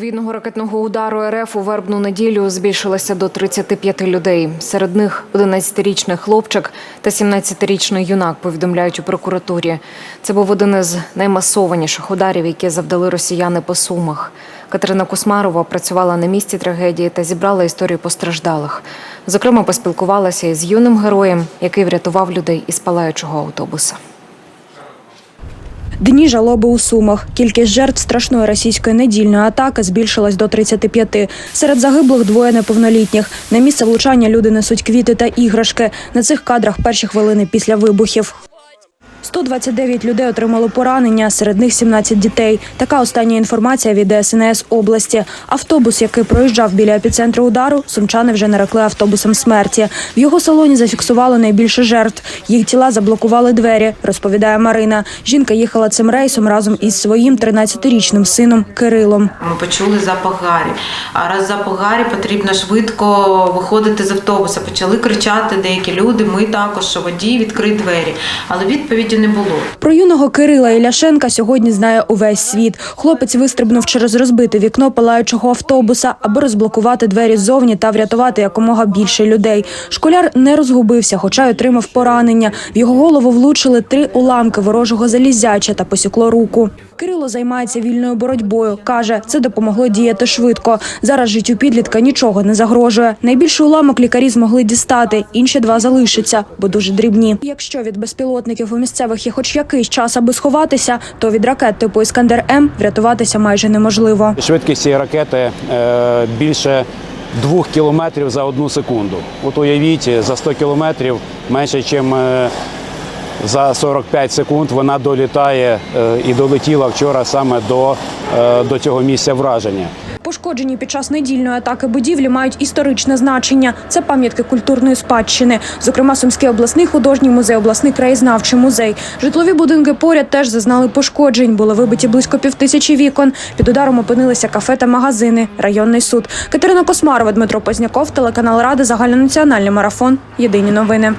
подвійного ракетного удару РФ у вербну неділю збільшилося до 35 людей. Серед них 11-річний хлопчик та 17-річний юнак повідомляють у прокуратурі. Це був один із наймасованіших ударів, які завдали росіяни по сумах. Катерина Кусмарова працювала на місці трагедії та зібрала історію постраждалих. Зокрема, поспілкувалася із юним героєм, який врятував людей із палаючого автобуса. Дні жалоби у Сумах. Кількість жертв страшної російської недільної атаки збільшилась до 35. Серед загиблих двоє неповнолітніх. На місце влучання люди несуть квіти та іграшки. На цих кадрах перші хвилини після вибухів. 129 людей отримали поранення, серед них 17 дітей. Така остання інформація від ДСНС області. Автобус, який проїжджав біля епіцентру удару, сумчани вже нарекли автобусом смерті. В його салоні зафіксували найбільше жертв. Їх тіла заблокували двері, розповідає Марина. Жінка їхала цим рейсом разом із своїм 13-річним сином Кирилом. Ми почули запах гарі. А раз запах гарі, потрібно швидко виходити з автобуса. Почали кричати деякі люди. Ми також, що водій, відкрий двері. Але відповіді не було. Про юного Кирила Іляшенка сьогодні знає увесь світ. Хлопець вистрибнув через розбите вікно палаючого автобуса, аби розблокувати двері ззовні та врятувати якомога більше людей. Школяр не розгубився, хоча й отримав поранення. В його голову влучили три уламки ворожого залізяча та посікло руку. Кирило займається вільною боротьбою. каже, це допомогло діяти швидко. Зараз життю підлітка нічого не загрожує. Найбільший уламок лікарі змогли дістати, інші два залишаться, бо дуже дрібні. Якщо від безпілотників у місцевих є хоч якийсь час, аби сховатися, то від ракет типу Іскандер М врятуватися майже неможливо. Швидкість цієї ракети е, більше двох кілометрів за одну секунду. От уявіть, за 100 кілометрів менше, ніж за 45 секунд вона долітає е, і долетіла вчора саме до, е, до цього місця враження. Пошкоджені під час недільної атаки будівлі мають історичне значення. Це пам'ятки культурної спадщини. Зокрема, Сумський обласний художній музей, обласний краєзнавчий музей. Житлові будинки поряд теж зазнали пошкоджень. Були вибиті близько півтисячі вікон. Під ударом опинилися кафе та магазини. Районний суд. Катерина Космарова, Дмитро Позняков, телеканал Ради, загальнонаціональний марафон. Єдині новини.